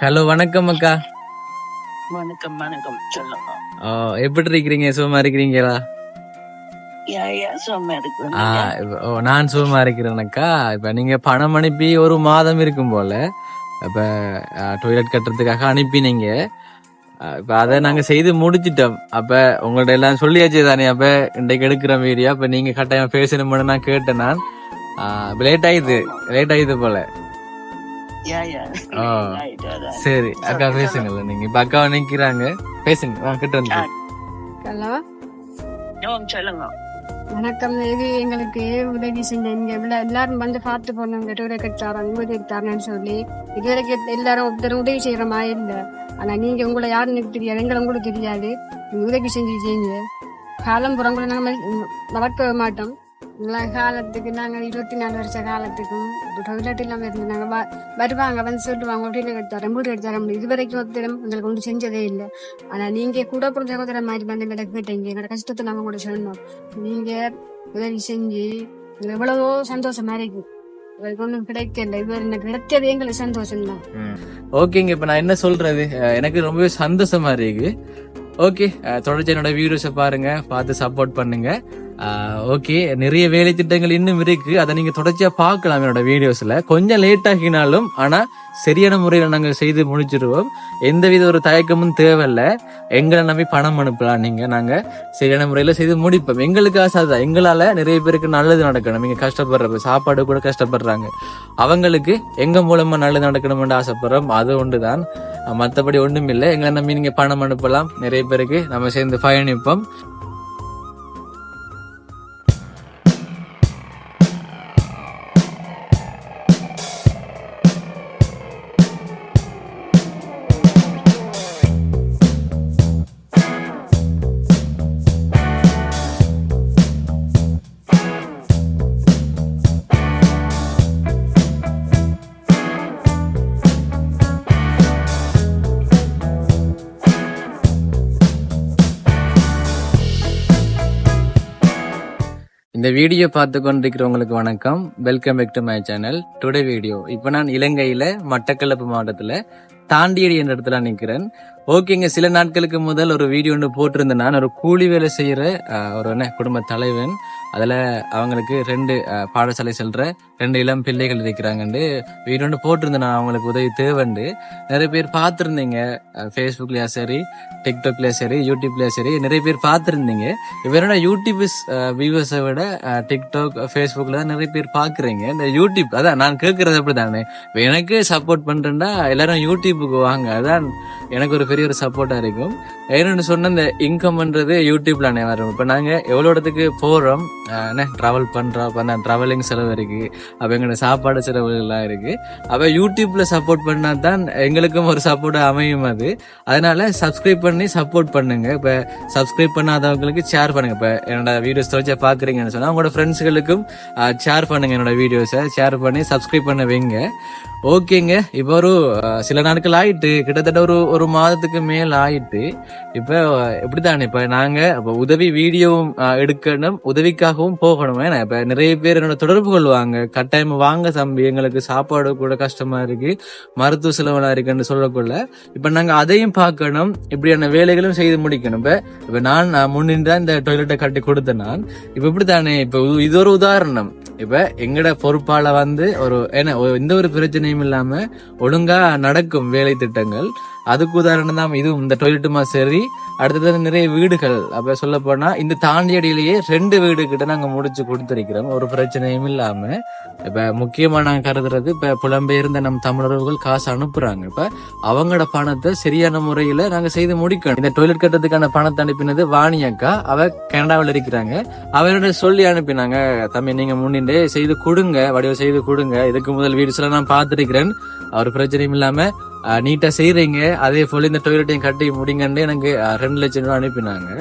Hello வணக்கம் அக்கா. வணக்கம் வணக்கம். சொல்லுங்க. எப்படி இருக்கிறீங்க சுகமா இருக்கிறீங்களா? நான் சுகமா இருக்கிறேனக்கா இப்ப நீங்க பணம் அனுப்பி ஒரு மாதம் இருக்கும் போல இப்ப டாய்லெட் கட்டுறதுக்காக அனுப்பினீங்க. இப்ப அதை நாங்க செய்து முடிச்சிட்டோம். அப்ப உங்கள்ட்ட எல்லாம் சொல்லியாச்சு தானே அப்ப இன்றைக்கு எடுக்கிற வீடியோ அப்ப நீங்க கட்டாயம் பேசணும்னு நான் கேட்டேன் நான். லேட் ஆயிடுது லேட் ஆயிடுது போல. சரி அக்கா பேசுங்கல்ல நீங்க இப்ப அக்காவை நிக்கிறாங்க பேசுங்க ஆ, கிட்ட வந்து. ஹலோ? சொல்லுங்க. வணக்கம் இது எங்களுக்கு உதவி செஞ்சீங்க இவ்வளவு எல்லாரும் வந்து பார்த்து போனாங்க டூரை கட்டாரன் உதவி எடுத்தாரன்னு சொல்லி. இதுவரைக்கும் எல்லாரும் ஒருத்தர் உதவி செய்யற மாதிரி இல்ல. ஆனா நீங்க உங்களை யாருன்னு எனக்கு தெரியாது எங்களை உங்களுக்கு தெரியாது. நீங்க உதவி செஞ்சுருக்கீங்க. காலம் புறங்களை நாங்க மதி- மறக்க மாட்டோம். எல்லா காலத்துக்கு நாங்கள் இருபத்தி நாலு வருஷ காலத்துக்கும் டொய்லெட் இல்லாமல் இருந்து நாங்க வ- வருவாங்க வந்து சொல்லுவாங்க டீல கட்டாரன் வீடு கட்டாரன் இது வரைக்கும் ஒருத்தரும் எங்களுக்கு ஒன்றும் செஞ்சதே இல்லை. ஆனால் நீங்கள் கூட பிறந்த சகோதர மாதிரி வந்து எங்கள்கிட்ட கேட்டீங்க. எங்களோட கஷ்டத்தை நாங்கள் கூட சொல்லணும். நீங்கள் உதவி செஞ்சு எவ்வளவோ சந்தோஷமா இருக்கு கிடைக்கல. எங்களுக்கு சந்தோஷம் தான். ஓகேங்க. இப்ப நான் என்ன சொல்றது? எனக்கு ரொம்பவே சந்தோஷமா இருக்கு. ஓகே. தொடர்ச்சி என்னோட வீடியோஸை பாருங்க. பார்த்து சப்போர்ட் பண்ணுங்க. ஓகே. நிறைய வேலை திட்டங்கள் இன்னும் இருக்கு. அதை நீங்க தொடர்ச்சியா பார்க்கலாம் என்னோட வீடியோஸ்ல. கொஞ்சம் லேட் ஆகினாலும் ஆனா சரியான முறையில் நாங்கள் செய்து முடிச்சிருவோம். எந்தவித ஒரு தயக்கமும் தேவையில்ல. எங்களை நம்பி பணம் அனுப்பலாம் நீங்க. நாங்க சரியான முறையில் செய்து முடிப்போம். எங்களுக்கு ஆசை தான் எங்களால நிறைய பேருக்கு நல்லது நடக்கணும். நீங்க கஷ்டப்படுறப்ப சாப்பாடு கூட கஷ்டப்படுறாங்க. அவங்களுக்கு எங்க மூலமா நல்லது நடக்கணும்னு ஆசைப்படுறோம்? அது ஒன்று தான் மற்றபடி ஒன்றும் இல்லை எங்களை நம்பி நீங்க பணம் அனுப்பலாம். நிறைய பேருக்கு நம்ம சேர்ந்து பயணிப்போம். இந்த வீடியோ பார்த்து கொண்டிருக்கிறவங்களுக்கு வணக்கம். Welcome back to my channel today video இப்போ நான் இலங்கையில் மட்டக்களப்பு மாவட்டத்தில் தாண்டியடி என்ற இடத்துல நிற்கிறேன் ஓகேங்க சில நாட்களுக்கு முதல் ஒரு வீடியோ ஒன்று போட்டிருந்தேன். நான் ஒரு கூலி வேலை செய்கிற ஒரு என்ன குடும்ப தலைவன். அதில் அவங்களுக்கு ரெண்டு பாடசாலை செல்கிற ரெண்டு இளம் பிள்ளைகள் இருக்கிறாங்கண்டு. வீடு ஒன்று போட்டிருந்தேன் நான் அவங்களுக்கு உதவி தேவைண்டு. நிறைய பேர் பார்த்துருந்தீங்க. ஃபேஸ்புக்லயா சரி டிக்டாக்லயா சரி யூடியூப்லயா சரி நிறைய பேர் பார்த்துருந்தீங்க. இவரோட யூடியூப் வியூவர்ஸை விட டிக்டாக் ஃபேஸ்புக்கில் தான் நிறைய பேர் பார்க்குறீங்க. இந்த யூடியூப் அதான் நான் கேட்குறது அப்படி தானே எனக்கு சப்போர்ட் பண்ணுறேன்னா எல்லாரும் யூடியூப்புக்கு வாங்க. அதான் எனக்கு ஒரு பெரிய ஒரு சப்போர்ட்டாக இருக்கும். ஏன்னு சொன்ன இந்த இன்கம்ன்றது யூடியூப்ல வரும் இப்போ நாங்கள் எவ்வளோ இடத்துக்கு போகிறோம் என்ன ட்ராவல் பண்ணுறோம் அப்போ அந்த ட்ராவலிங் செலவு இருக்குது அப்போ எங்களோட சாப்பாடு செலவுகள்லாம் இருக்குது அப்போ யூடியூப்பில் சப்போர்ட் பண்ணால் தான் எங்களுக்கும் ஒரு சப்போர்ட் அமையும் அது. அதனால் சப்ஸ்கிரைப் பண்ணி சப்போர்ட் பண்ணுங்கள் இப்போ சப்ஸ்கிரைப் பண்ணாதவங்களுக்கு ஷேர் பண்ணுங்கள் இப்போ என்னோட வீடியோஸ் தொலைச்சா பார்க்குறீங்கன்னு சொன்னால் உங்களோட ஃப்ரெண்ட்ஸ்களுக்கும் ஷேர் பண்ணுங்க என்னோட வீடியோஸை ஷேர் பண்ணி சப்ஸ்கிரைப் பண்ண வைங்க. ஓகேங்க. இப்போ ஒரு சில நாட்கள் ஆயிட்டு கிட்டத்தட்ட ஒரு ஒரு மாதத்துக்கு மேல் ஆயிட்டு இப்போ எப்படி தானே இப்போ நாங்கள் இப்போ உதவி வீடியோவும் எடுக்கணும். உதவிக்காகவும் போகணும். ஏன்னா இப்போ நிறைய பேர் என்னோட தொடர்பு கொள்வாங்க. கட்டாயம் வாங்க தம்பி எங்களுக்கு சாப்பாடு கூட கஷ்டமா இருக்கு. மருத்துவ செலவுலாம் இருக்குன்னு சொல்லக்குள்ள இப்ப நாங்க அதையும் பார்க்கணும். இப்படியான வேலைகளும் செய்து முடிக்கணும். இப்ப இப்ப நான் நான் இந்த டொய்லெட்டை கட்டி கொடுத்தேன் நான். இப்ப இப்படித்தானே இப்ப இது- இது ஒரு உதாரணம். இப்ப எங்கட பொறுப்பால வந்து ஒரு ஏன்னா எந்த ஒரு பிரச்சனையும் இல்லாம ஒழுங்கா நடக்கும் வேலை திட்டங்கள். அதுக்கு உதாரணம் தான் இதுவும் இந்த டொய்லெட்டுமா சரி. அடுத்தது நிறைய வீடுகள். அப்போ சொல்ல போனால் இந்த தாண்டியடியிலேயே ரெண்டு வீடு கிட்ட நாங்கள் முடிச்சு கொடுத்துருக்கிறோம். ஒரு பிரச்சனையும் இல்லாமல் இப்போ முக்கியமாக நாங்கள் கருதுறது இப்போ புலம்பெயர்ந்த நம் தமிழர்கள் காசு அனுப்புகிறாங்க இப்போ அவங்களோட பணத்தை சரியான முறையில் நாங்கள் செய்து முடிக்கணும். இந்த டொய்லெட் கட்டுறதுக்கான பணத்தை அனுப்பினது வாணி அக்கா. அவ கனடாவில் இருக்கிறாங்க. அவரோட சொல்லி அனுப்பினாங்க தம்பி நீங்கள் முன்னின்றே செய்து கொடுங்க வடிவம் செய்து கொடுங்க. இதுக்கு முதல் வீடியோஸ்ல நான் பார்த்துருக்கிறேன். அவர் பிரச்சனையும் இல்லாமல் நீட்டா செய்யறீங்க அதே போல இந்த டொய்லெட்டையும் கட்டி முடிங்கன்னு எனக்கு ரெண்டு லட்சம் ரூபாய் அனுப்பினாங்க.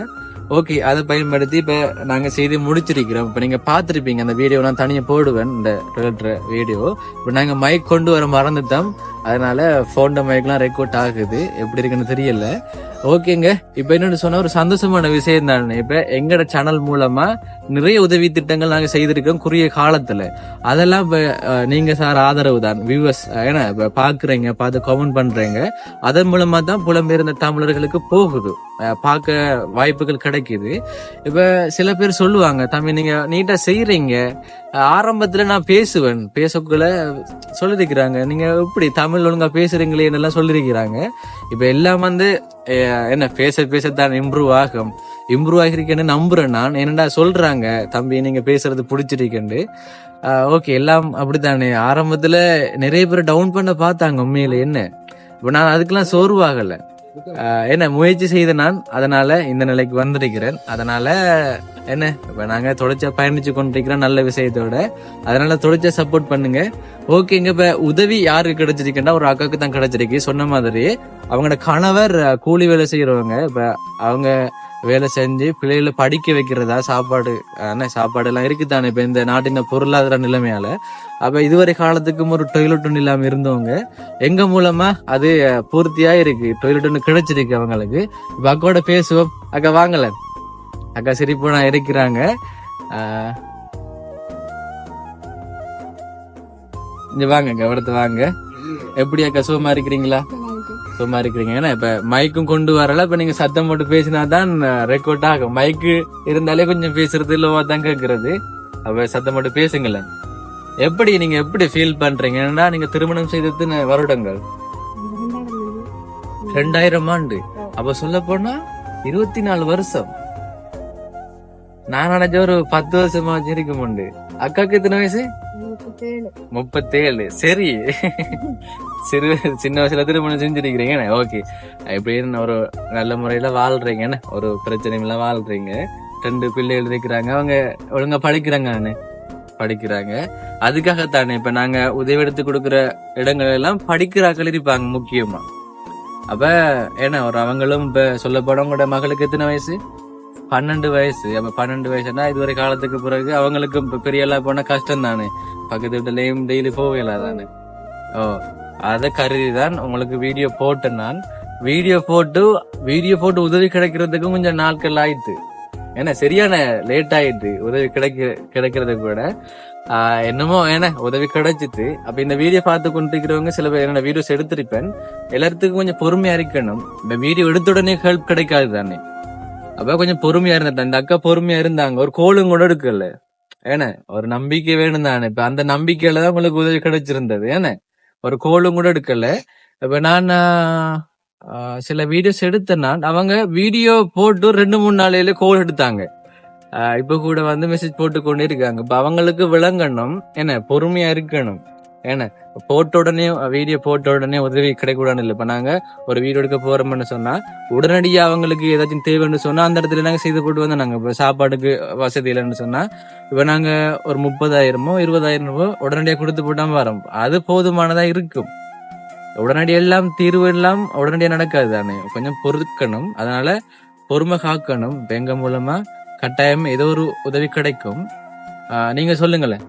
ஓகே அதை பயன்படுத்தி இப்ப நாங்க செய்து முடிச்சிருக்கிறோம். இப்ப நீங்க பாத்திருப்பீங்க அந்த வீடியோ நான் தனியா போடுவேன் இந்த டொய்லெட் வீடியோ இப்ப நாங்க மைக் கொண்டு வர மறந்துட்டோம். அதனால போன் மைக்லாம் ரெக்கார்ட் ஆகுது. எப்படி இருக்குன்னு தெரியல. ஓகேங்க. இப்ப என்னன்னு சொன்னா ஒரு சந்தோஷமான விஷயம் தானே. இப்ப எங்கட சேனல் மூலமா நிறைய உதவி திட்டங்கள் நாங்க செய்திருக்கோம் குறுகிய காலத்துல. அதெல்லாம் நீங்க சார் ஆதரவு தான். வியூவர்ஸ் ஏன்னா இப்ப பாக்குறீங்க பார்த்து கமெண்ட் பண்றீங்க. அதன் மூலமா தான் புலம்பெயர்ந்த தமிழர்களுக்கு போகுது. பார்க்க வாய்ப்புகள் கிடைக்குது. இப்போ சில பேர் சொல்லுவாங்க தம்பி நீங்கள் நீட்டாக செய்கிறீங்க ஆரம்பத்தில் நான் பேசுவேன். பேசக்குள்ள சொல்லியிருக்கிறாங்க நீங்கள் எப்படி தமிழ் ஒழுங்காக பேசுறீங்களே எல்லாம் சொல்லியிருக்கிறாங்க இப்போ எல்லாம் வந்து என்ன பேச பேசத்தான் இம்ப்ரூவ் ஆகும். இம்ப்ரூவ் ஆகிருக்கேன்னு நம்புகிறேன் நான். என்னடா சொல்கிறாங்க தம்பி நீங்கள் பேசுறது பிடிச்சிருக்கேன்ட்டு. ஓகே எல்லாம் அப்படித்தானே. ஆரம்பத்தில் நிறைய பேர் டவுன் பண்ண பார்த்தாங்க உண்மையில். என்ன? இப்போ நான் அதுக்கெல்லாம் சோர்வாகலை என்ன முயற்சி செய்த நான் அதனால இந்த நிலைக்கு வந்திருக்கிறேன். அதனால என்ன இப்ப நாங்க தொடர்ச்சியா பயணிச்சு கொண்டிருக்கிறோம் நல்ல விஷயத்தோட அதனால தொடர்ச்சியா சப்போர்ட் பண்ணுங்க. ஓகேங்க இப்ப உதவி யாருக்கு கிடைச்சிருக்குன்னா ஒரு அக்காவுக்கு தான் கிடைச்சிருக்கு. சொன்ன மாதிரி அவங்களோட கணவர் கூலி வேலை செய்யறவங்க இப்ப அவங்க வேலை செஞ்சு பிள்ளைகளை படிக்க வைக்கிறதா சாப்பாடு என்ன சாப்பாடு எல்லாம் இருக்குதானே இப்ப இந்த நாட்டின் பொருளாதார நிலைமையால? அப்ப இதுவரை காலத்துக்கும் ஒரு டொய்லெட் ஒன்று இல்லாம இருந்தவங்க எங்க மூலமா அது அஹ், பூர்த்தியா இருக்கு? டொய்லெட் ஒன்று கிடைச்சிருக்கு அவங்களுக்கு. இப்ப அக்காவோட பேசுவோம். அக்கா வாங்கல. அக்கா சிரிப்போனா இருக்கிறாங்க. இங்க வாங்க அக்கா வாங்க. எப்படி அக்கா சுகமா இருக்கிறீங்களா? சும்மா இருக்கிறீங்க. ஏன்னா இப்ப மைக்கும் கொண்டு வரல. இப்ப நீங்க சத்தம் போட்டு பேசினா தான் ரெக்கார்ட் ஆகும். மைக்கு இருந்தாலே கொஞ்சம் பேசுறது இல்லவா தான் கேக்குறது. அப்ப சத்தம் போட்டு பேசுங்களேன். எப்படி நீங்க எப்படி ஃபீல் பண்றீங்க? ஏன்னா நீங்க திருமணம் செய்த எத்தனை வருடங்கள்? ரெண்டாயிரம். ஆண்டு. அப்ப சொல்ல போனா இருபத்தி நாலு வருஷம். நான் நினைச்ச ஒரு பத்து வருஷமா இருக்கும் உண்டு அக்காக்கு எத்தனை வயசு? முப்பத்தேழு. சரி. சிறு சின்ன வயசுல திருமணம் செஞ்சிருக்கிறீங்க ஓகே. எப்படின்னு ஒரு நல்ல முறையில வாழ்றீங்க ஒரு பிரச்சனையும் இல்ல வாழ்றீங்க. ரெண்டு பிள்ளைகள் இருக்கிறாங்க. அவங்க ஒழுங்கா படிக்கிறாங்க நானு படிக்கிறாங்க. அதுக்காகத்தானே இப்ப நாங்க உதவி எடுத்து கொடுக்குற இடங்கள் எல்லாம் படிக்கிறாக்கள் இருப்பாங்க முக்கியமா. அப்ப ஏன்னா ஒரு அவங்களும் இப்ப சொல்ல உங்களோட மகளுக்கு எத்தனை வயசு? பன்னெண்டு வயசு. அப்ப பன்னெண்டு வயசுனா இதுவரை காலத்துக்கு பிறகு அவங்களுக்கு பெரிய எல்லாம் போனா கஷ்டம் தானே. பக்கத்து வீட்டுலயும் டெய்லி போகல தானே. ஓ அதை கருதி தான் உங்களுக்கு வீடியோ போட்டேன் நான். வீடியோ போட்டு வீடியோ போட்டு உதவி கிடைக்கிறதுக்கும் கொஞ்சம் நாட்கள் ஆயிடுது ஏன்னா சரியான லேட் ஆயிடுது உதவி கிடைக்க கிடைக்கிறதுக்கு கூட. என்னமோ ஏன்னா உதவி கிடைச்சிட்டு. அப்ப இந்த வீடியோ பார்த்து கொண்டிருக்கிறவங்க சில பேர் என்னோட வீடியோஸ் எடுத்திருப்பேன். எல்லாத்துக்கும் கொஞ்சம் பொறுமையா இருக்கணும். இந்த வீடியோ எடுத்த உடனே ஹெல்ப் கிடைக்காது தானே. அப்ப கொஞ்சம் பொறுமையா இருந்துட்டேன். அந்த அக்கா பொறுமையா இருந்தாங்க. ஒரு கோலும் கூட எடுக்கல. ஏன? ஒரு நம்பிக்கை வேணும் தானே. இப்ப அந்த நம்பிக்கையில தான் உங்களுக்கு உதவி கிடைச்சிருந்தது. ஏன? ஒரு கோலும் கூட எடுக்கல. இப்ப நான் சில வீடியோஸ் எடுத்தேன் நான் அவங்க வீடியோ போட்டு ரெண்டு மூணு நாளையில கோல் எடுத்தாங்க. இப்ப கூட வந்து மெசேஜ் போட்டு கொண்டு இருக்காங்க. இப்ப அவங்களுக்கு விளங்கணும். என்ன பொறுமையா இருக்கணும். ஏன்னா போட்ட உடனே வீடியோ போட்ட உடனே உதவி கிடைக்கூடாது இல்லை. இப்போ நாங்கள் ஒரு வீடியோ எடுக்க போகிறோம்னு சொன்னால் உடனடியாக அவங்களுக்கு ஏதாச்சும் தேவைன்னு சொன்னால் அந்த இடத்துல நாங்கள் செய்து போட்டு வந்து நாங்கள் இப்போ சாப்பாடுக்கு வசதி இல்லைன்னு சொன்னால் இப்போ நாங்கள் ஒரு முப்பதாயிரமோ இருபதாயிரமோ உடனடியாக கொடுத்து போட்டாம வரோம். அது போதுமானதாக இருக்கும். உடனடி எல்லாம் தீர்வு எல்லாம் உடனடியாக நடக்காது தானே. கொஞ்சம் பொறுக்கணும். அதனால பொறுமை காக்கணும். இப்ப எங்க மூலமா கட்டாயம் ஏதோ ஒரு உதவி கிடைக்கும். நீங்கள் நீங்க சொல்லுங்களேன்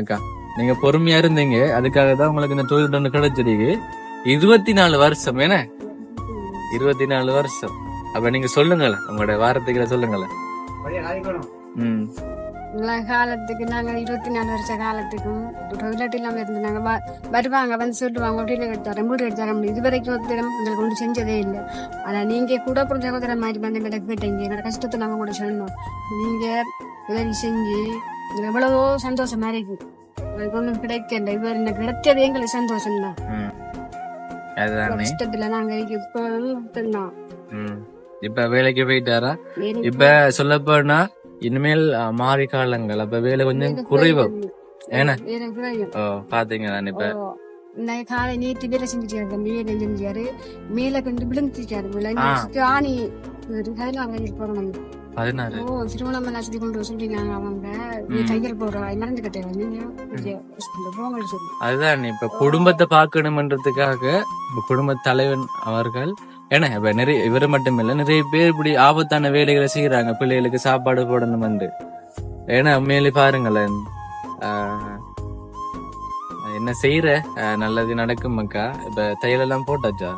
அக்கா. நீங்க பொறுமையா இருந்தீங்க. அதுக்காக தான் உங்களுக்கு இந்த தொழில் ஒன்று கிடைச்சிருக்கு. இருபத்தி நாலு வருஷம் என்ன? இருபத்தி நாலு வருஷம். அப்ப நீங்க சொல்லுங்களேன். உங்களோட வாரத்துக்கு சொல்லுங்களேன். ம். காலத்துக்கு நாங்க இருபத்தி நாலு வருஷ காலத்துக்கும் டொய்லெட் இல்லாம இருந்தாங்க வருவாங்க வந்து சொல்லுவாங்க வீடு எடுத்தாரன் வீடு எடுத்தாரன் இது வரைக்கும் ஒருத்தரம் எங்களுக்கு ஒன்றும் செஞ்சதே இல்லை. ஆனா நீங்க கூட புரிஞ்ச சகோதர மாதிரி வந்து எங்களை கேட்டீங்க. என்னோட கஷ்டத்தை நாங்க கூட சொல்லணும் நீங்க உதவி செஞ்சு எவ்வளவோ சந்தோஷமா இருக்கு. ஒன்றும் கிடைக்கல இது எனக்கு கிடைச்சதே எங்களுக்கு சந்தோஷம் தான். கஷ்டத்துல நாங்க இப்போ. இப்ப வேலைக்கு போயிட்டாரா? இப்ப சொல்ல போனா இனிமேல் மாறி காலங்கள். அப்ப வேலை கொஞ்சம் குறைவு. ஏன்னா? எனக்கு குறையும் ஓ பாத்தீங்க நான் இப்ப? நான் காலை நேற்று வேலை செஞ்சுட்டாரு தம்பி வேலை செஞ்சாரு மேல கொண்டு ஆ. ஆணி பதினாறு. ஓ திருவண்ணாமலை கொண்டு அவங்க. தையல் போடுற மறந்து கட்டேன் நீங்க சொல்லி. அதுதான் இப்ப குடும்பத்தை பார்க்கணும்ன்றதுக்காக குடும்ப தலைவன் அவர்கள் ஏன்னா இப்ப நிறைய இவர் மட்டும் இல்ல நிறைய பேர் இப்படி ஆபத்தான வேலைகளை செய்யறாங்க பிள்ளைகளுக்கு சாப்பாடு போடணும் வந்து ஏன்னா உண்மையிலே பாருங்களேன் என்ன செய்யற நல்லது நடக்கும் மக்கா இப்ப தையல் எல்லாம் போட்டாச்சா?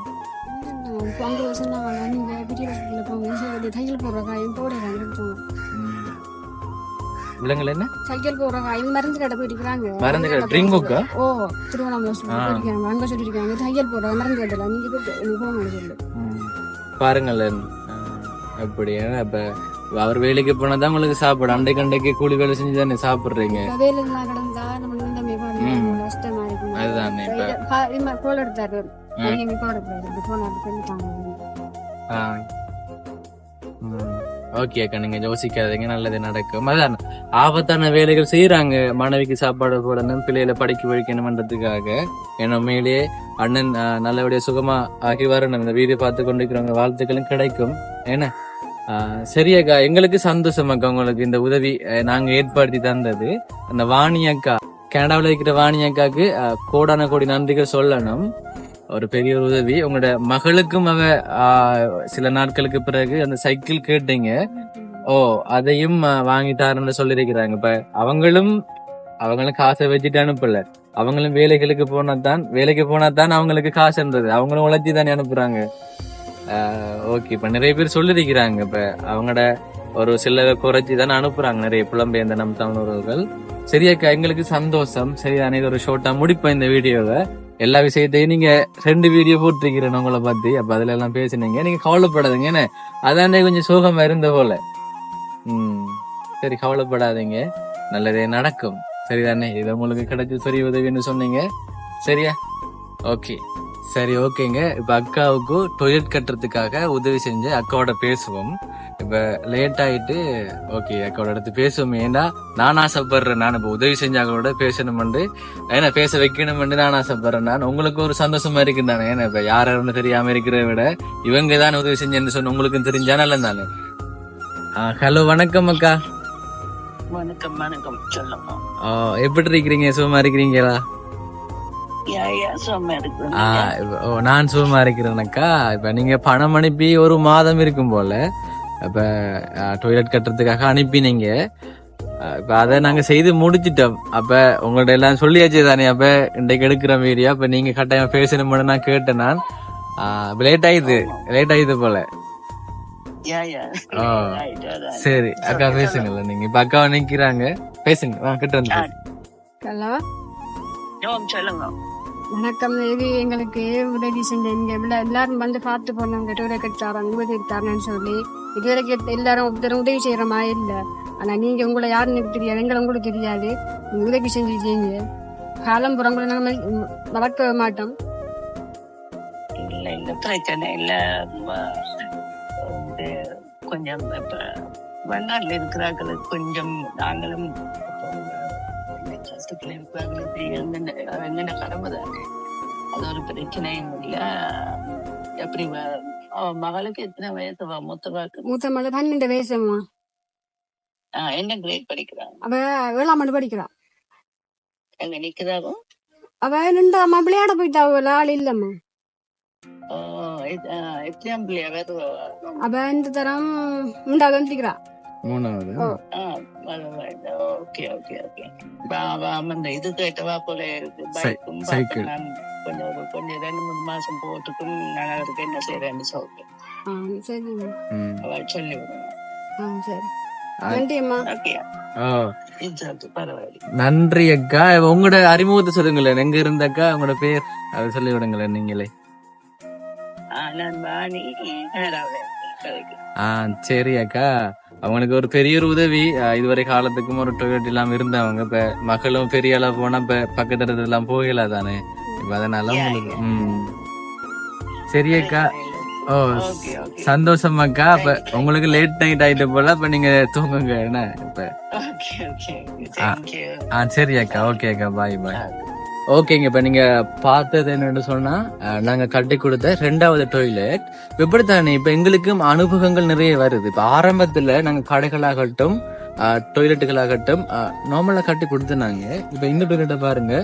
போங்க தையல் போடுற காயும் எடுத்தோம் விலங்குல என்ன? சைக்கிள் போடுற காயும் மருந்து கடை போயிருக்கிறாங்க மருந்து கடை, drink book-ஆ? ஓ திருவண்ணாமலை போயிருக்காங்க அங்க சொல்லிருக்காங்க தையல் போடுற மருந்து கடை நீங்க போய் போக சொல்லு. பாருங்களேன் அப்படி இப்ப அவர் வேலைக்கு போனாதான் உங்களுக்கு சாப்பாடு? அண்டை கண்டைக்கு கூலி வேலை செஞ்சு தானே சாப்பிடுறீங்க அதுதானே இப்ப. கோல் எடுத்தாரு. ஓகே அக்கா நீங்க யோசிக்காதீங்க நல்லது நடக்கும். அதான் ஆபத்தான வேலைகள் செய்யறாங்க மனைவிக்கு சாப்பாடு போடணும் பிள்ளைகளை படிக்க வைக்கணும்ன்றதுக்காக. ஏன்னா உண்மையிலேயே அண்ணன் நல்லபடியா சுகமா ஆகி வரணும். இந்த வீடியோ பார்த்து கொண்டிருக்கிறவங்க வாழ்த்துக்களும் கிடைக்கும். ஏன்னா ஆஹ், சரி அக்கா எங்களுக்கு சந்தோஷம் அக்கா உங்களுக்கு இந்த உதவி நாங்க ஏற்படுத்தி தந்தது. அந்த வாணி அக்கா கனடாவில் இருக்கிற வாணி அக்காக்கு கோடான கோடி நன்றிகள் சொல்லணும். ஒரு பெரிய ஒரு உதவி. உங்களோட மகளுக்கும் அவ சில நாட்களுக்கு பிறகு அந்த சைக்கிள் கேட்டீங்க. ஓ அதையும் வாங்கிட்டாருன்னு வாங்கி சொல்லியிருக்கிறாங்க. இப்ப அவங்களும் அவங்களும் காசை வச்சுட்டு அனுப்பல. அவங்களும் வேலைகளுக்கு போனாதான் வேலைக்கு போனாதான் தான் அவங்களுக்கு காசுன்றது அவங்களும் உழைச்சி தானே அனுப்புறாங்க. ஓகே இப்ப நிறைய பேர் சொல்லியிருக்கிறாங்க. இப்ப அவங்களோட ஒரு சிலரை குறைச்சி தானே அனுப்புறாங்க. நிறைய புலம்பெயர்ந்த நம் தமிழர்கள். சரியாக்கா எங்களுக்கு சந்தோஷம். சரி இது ஒரு ஷோர்ட்டா முடிப்போம் இந்த வீடியோவை. எல்லா விஷயத்தையும் நீங்க ரெண்டு வீடியோ போட்டிருக்கிறேன் உங்களை பார்த்து அப்ப அதுல எல்லாம் பேசினீங்க. நீங்க கவலைப்படாதீங்க என்ன? அதானே கொஞ்சம் சோகமா இருந்த போல. ம். சரி கவலைப்படாதீங்க. நல்லதே நடக்கும். சரிதானே? இது உங்களுக்கு கிடைச்ச சரி உதவின்னு சொன்னீங்க. சரியா? ஓகே. சரி ஓகேங்க. இப்ப அக்காவுக்கு டொய்லெட் கட்டுறதுக்காக உதவி செஞ்சு அக்காவோட பேசுவோம். இப்ப லேட் ஆயிட்டு ஓகே அக்காவோட எடுத்து பேசுவோம். ஏன்னா நான் ஆசைப்படுறேன். நான் இப்ப உதவி செஞ்ச அக்காவோட பேசணும்னு ஏன்னா பேச வைக்கணும்னு நான் ஆசைப்படுறேன். நான் உங்களுக்கு ஒரு சந்தோஷமா இருக்கு தானே. ஏன்னா இப்ப யாரும் தெரியாம இருக்கிறத விட இவங்க தான் உதவி செஞ்சேன்னு சொன்ன உங்களுக்கும் தெரிஞ்சா நல்லது தானே. ஹலோ வணக்கம் அக்கா. வணக்கம் வணக்கம். எப்படி இருக்கிறீங்க? சுகமா இருக்கிறீங்களா? சும்மா நான் சுகமா இருக்கிறேனக்கா. இப்ப நீங்க பணம் அனுப்பி ஒரு மாதம் இருக்கும் போல இப்ப டொய்லெட் கட்டுறதுக்காக அனுப்பினீங்க. இப்ப அதை நாங்க செய்து முடிச்சிட்டோம். அப்ப உங்கள்ட்ட எல்லாம் சொல்லியாச்சு தானே அப்ப இன்றைக்கு எடுக்கிற வீடியோ அப்ப நீங்க கட்டாயம் பேசணும்னு நான் கேட்டேன் நான். லேட் ஆயிடுது லேட் ஆயிடுது போல. சரி அக்கா பேசுங்கல்ல நீங்க. இப்ப அக்காவை நிக்கிறாங்க பேசுங்க கிட்ட வந்து. ஹலோ? சொல்லுங்க. வணக்கம். இது எங்களுக்கு உதவி செஞ்ச இங்க எல்லாரும் வந்து பார்த்து போனாங்க டூரேக் எடுத்தாரங்க உதவி எடுத்தாரன்னு சொல்லி. இதுவரைக்கும் எல்லாரும் ஒருத்தரும் உதவி செய்யற மாதிரி இல்ல. ஆனா நீங்க உங்களை யாருன்னு எனக்கு தெரியாது. எங்களை உங்களுக்கு தெரியாது. நீங்க உதவி செஞ்சுருக்கீங்க. காலம் புறங்களை நாங்க ம- மறக்க மாட்டோம். இல்லை இல்லை பிரச்சனை இல்லை. கொஞ்சம் இப்போ வெளிநாட்டுல இருக்கிறார்களுக்கு கொஞ்சம் நாங்களும் கஷ்டத்துல இருக்கிறாங்களுக்கு எங்கென்ன எங்கென்ன கடமை தானே அது ஒரு பிரச்சனையும் இல்ல. எப்படி மகளுக்கு எத்தனை வயசு வா மூத்த மலை பன்னெண்டு வயசுமா என்ன கிரேட் படிக்கிறாங்க அவ ஏழாம் ஆண்டு படிக்கிறா. அங்க நிக்குதாவும் அவ நின்றாமா விளையாட போயிட்டா அவ ஆள் இல்லம்மா. அவ இந்த தரம் உண்டாக வந்துக்கிறா மூணாவது. ஓகே ஓகே ஓகே அந்த இது கேட்டவா போல சைக்கிள். நான் கொஞ்சம் ரெண்டு மூணு மாசம் போட்டுக்கும் நான் அதுக்கு என்ன செய்யறேன்னு சொல்றேன். ஆ சரி ம். அவள் சொல்லி விடுவேன் ஆ சரி. நன்றி அக்கா. உங்களோட அறிமுகத்தை சொல்லுங்களேன். எங்க இருந்தக்கா உங்களோட பேர் அதை சொல்லி விடுங்களேன் நீங்களே. ஆ சரி அக்கா. அவங்களுக்கு ஒரு பெரிய ஒரு உதவி. இதுவரை காலத்துக்கும் ஒரு டொய்லெட் இல்லாம இருந்தவங்க. இப்ப மகளும் பெரிய அளவு போனா இப்ப பக்கத்துல இருக்கிறது எல்லாம் போகல தானே. இப்ப அதனால உங்களுக்கு ம். சரி அக்கா. ஓ சந்தோஷம் அக்கா. அப்ப உங்களுக்கு லேட் நைட் ஆயிட்டு போல அப்ப நீங்க தூங்குங்க. என்ன இப்ப? ஆ. சரி அக்கா. ஓகே அக்கா. பாய் பாய் ஓகேங்க இப்போ நீங்க பார்த்தது என்னன்னு சொன்னா நாங்கள் நாங்க கட்டி கொடுத்த ரெண்டாவது டொய்லெட் இப்படித்தானே இப்போ எங்களுக்கும் அனுபவங்கள் நிறைய வருது. இப்போ ஆரம்பத்தில் நாங்கள் கடைகளாகட்டும் டொய்லெட்டுகளாகட்டும் நார்மலாக கட்டி கொடுத்துனாங்க. இப்போ இந்த டொய்லெட்டை பாருங்க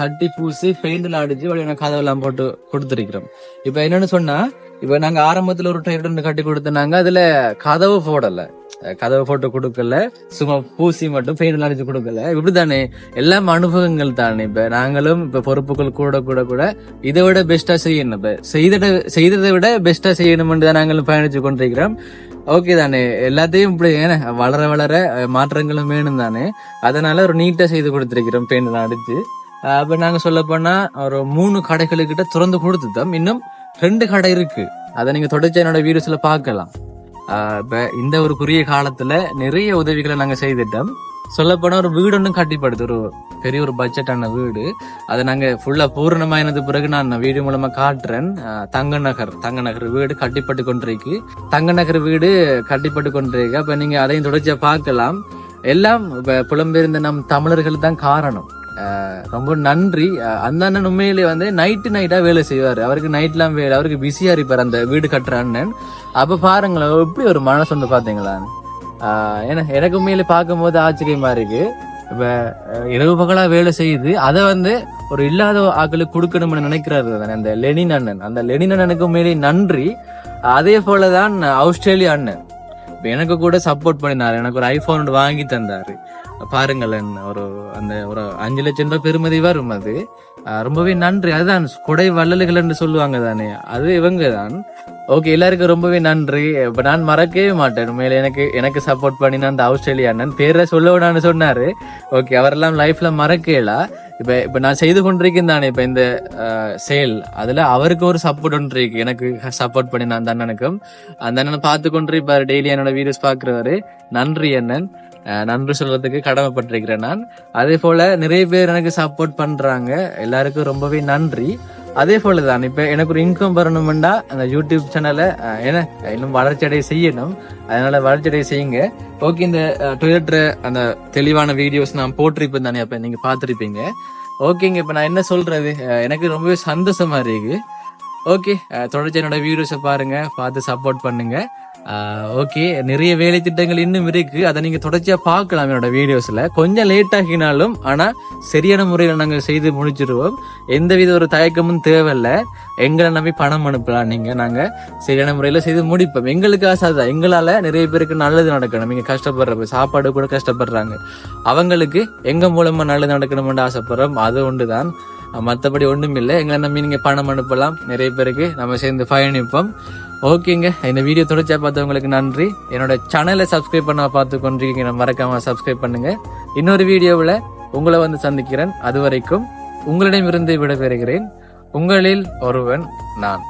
கட்டி பூசி பெயிண்டில் அடிச்சு வழியான கதவெல்லாம் போட்டு கொடுத்துருக்கிறோம். இப்போ என்னன்னு சொன்னா இப்போ நாங்கள் ஆரம்பத்தில் ஒரு டொய்லெட் ஒன்று கட்டி கொடுத்தனாங்க அதில் கதவு போடலை. கதவை போட்டு கொடுக்கல. சும்மா பூசி மட்டும் பெயிண்ட் அடிச்சு கொடுக்கல. இப்படித்தானே? எல்லாம் அனுபவங்கள் தானே இப்ப. நாங்களும் இப்ப பொறுப்புகள் கூட கூட கூட இதை விட பெஸ்டா செய்யணும் இப்ப. செய்ததை செய்ததை விட பெஸ்டா செய்யணும்னு தான் நாங்களும் பயணிச்சு கொண்டிருக்கிறோம். ஓகே தானே? எல்லாத்தையும் இப்படி ஏன்னா வளர வளர மாற்றங்களும் வேணும் தானே? அதனால ஒரு நீட்டா செய்து கொடுத்துருக்கிறோம் பெயிண்ட் அடிச்சு. அப்போ அப்ப நாங்க சொல்ல போனா ஒரு மூணு கடைகளுக்கிட்ட திறந்து கொடுத்துட்டோம். இன்னும் ரெண்டு கடை இருக்கு. அதை நீங்க தொடர்ச்சி என்னோட வீடியோஸ்ல பார்க்கலாம். இப்போ இந்த ஒரு குறுகிய காலத்துல நிறைய உதவிகளை நாங்க செய்துட்டோம். சொல்லப்போனால் ஒரு வீடு ஒன்றும் கட்டிப்படுது. ஒரு பெரிய ஒரு பட்ஜெட்டான வீடு. அதை நாங்கள் ஃபுல்லாக பூரணமாயினது பிறகு நான் வீடு மூலமாக காட்டுறேன். தங்க நகர் தங்க நகர் வீடு கட்டிப்பட்டு கொண்டிருக்கு. தங்க நகர் வீடு கட்டிப்பட்டு கொண்டிருக்கு. அப்போ நீங்கள் அதையும் தொடர்ச்சியாக பார்க்கலாம். எல்லாம் இப்போ புலம்பெயர்ந்த நம் தமிழர்கள் தான் காரணம். ரொம்ப நன்றி. அந்த அண்ணன் உண்மையிலேயே வந்து நைட்டு நைட்டா வேலை செய்வாரு. அவருக்கு நைட்லாம் வேலை அவருக்கு பிஸியா இருப்பார் அந்த வீடு கட்டுற அண்ணன். அப்ப பாருங்களேன் எப்படி ஒரு மனசு வந்து பார்த்தீங்களா ஆஹ் ஏன்னா எனக்கு உண்மையிலே பார்க்கும்போது ஆச்சரியமா இருக்கு. இப்போ இரவு பகலாக வேலை செய்யுது அதை வந்து ஒரு இல்லாத ஆக்களுக்கு கொடுக்கணும்னு நினைக்கிறாரு தானே அந்த லெனின் அண்ணன். அந்த லெனின் அண்ணனுக்கு உண்மையிலேயே நன்றி. அதே போல தான் ஆஸ்திரேலியா அண்ணன். எனக்கு கூட சப்போர்ட் பண்ணினாரு. எனக்கு ஒரு ஐஃபோன் ஒன்று வாங்கி தந்தாரு. பாருங்களேன் ஒரு அந்த ஒரு அஞ்சு லட்சம் ரூபாய் பெருமதி வரும் அது. ரொம்பவே நன்றி. அதுதான் கொடை வள்ளல்கள் என்று சொல்லுவாங்க தானே. அது இவங்க தான் ஓகே எல்லாருக்கும் ரொம்பவே நன்றி. இப்ப நான் மறக்கவே மாட்டேன். உண்மையில எனக்கு எனக்கு சப்போர்ட் பண்ணின அந்த ஆஸ்திரேலியா அண்ணன் பேரை சொல்லணும்னு சொன்னாரு. ஓகே அவரெல்லாம் லைஃப்ல மறக்கலா? இப்ப இப்ப நான் செய்து கொண்டிருக்கேன் தானே இப்ப இந்த சேல் அதுல அவருக்கு ஒரு சப்போர்ட் ஒன்று இருக்கு. எனக்கு சப்போர்ட் பண்ணின அந்த அண்ணனுக்கும். அந்த அண்ணனை பார்த்து கொண்டிருப்பாரு. டெய்லி என்னோட வீடியோஸ் பாக்குறவரு நன்றி அண்ணன். நன்றி சொல்றதுக்கு கடமைப்பட்டிருக்கிறேன் நான். அதே போல நிறைய பேர் எனக்கு சப்போர்ட் பண்றாங்க. எல்லாருக்கும் ரொம்பவே நன்றி. அதே போல தான் இப்போ எனக்கு ஒரு இன்கம் வரணும்னா அந்த யூடியூப் சேனலை என்ன இன்னும் வளர்ச்சி அடைய செய்யணும். அதனால வளர்ச்சியடைய செய்யுங்க. ஓகே இந்த ட்விட்டர் அந்த தெளிவான வீடியோஸ் நான் போட்டிருப்பேன் தானே அப்ப நீங்க பாத்திருப்பீங்க ஓகேங்க இப்ப நான் என்ன சொல்றது? எனக்கு ரொம்பவே சந்தோஷமா இருக்கு. ஓகே தொடர்ச்சி என்னோட வீடியோஸை பாருங்க. பார்த்து சப்போர்ட் பண்ணுங்க. ஓகே. நிறைய வேலை திட்டங்கள் இன்னும் இருக்கு. அதை நீங்க தொடர்ச்சியா பார்க்கலாம் என்னோட வீடியோஸ்ல. கொஞ்சம் லேட் ஆகினாலும் ஆனா சரியான முறையில் நாங்கள் செய்து முடிச்சிருவோம். எந்தவித ஒரு தயக்கமும் தேவையில்ல. எங்களை நம்பி பணம் அனுப்பலாம் நீங்க. நாங்க சரியான முறையில் செய்து முடிப்போம். எங்களுக்கு ஆசை தான் எங்களால நிறைய பேருக்கு நல்லது நடக்கணும். நீங்க கஷ்டப்படுறப்ப சாப்பாடு கூட கஷ்டப்படுறாங்க. அவங்களுக்கு எங்க மூலமா நல்லது நடக்கணும்னு ஆசைப்படுறோம்? அது ஒன்று தான் மற்றபடி ஒன்றும் இல்லை எங்களை நம்பி நீங்கள் பணம் அனுப்பலாம். நிறைய பேருக்கு நம்ம சேர்ந்து பயணிப்போம் ஓகேங்க. இந்த வீடியோ தொடர்ச்சியாக பார்த்தவங்களுக்கு நன்றி. என்னோட சேனலை சப்ஸ்கிரைப் பண்ண பார்த்து கொண்டிருக்கீங்க மறக்காம சப்ஸ்கிரைப் பண்ணுங்க. இன்னொரு வீடியோவில் உங்களை வந்து சந்திக்கிறேன். அது வரைக்கும் உங்களிடமிருந்து விடைபெறுகிறேன். உங்களில் ஒருவன் நான்.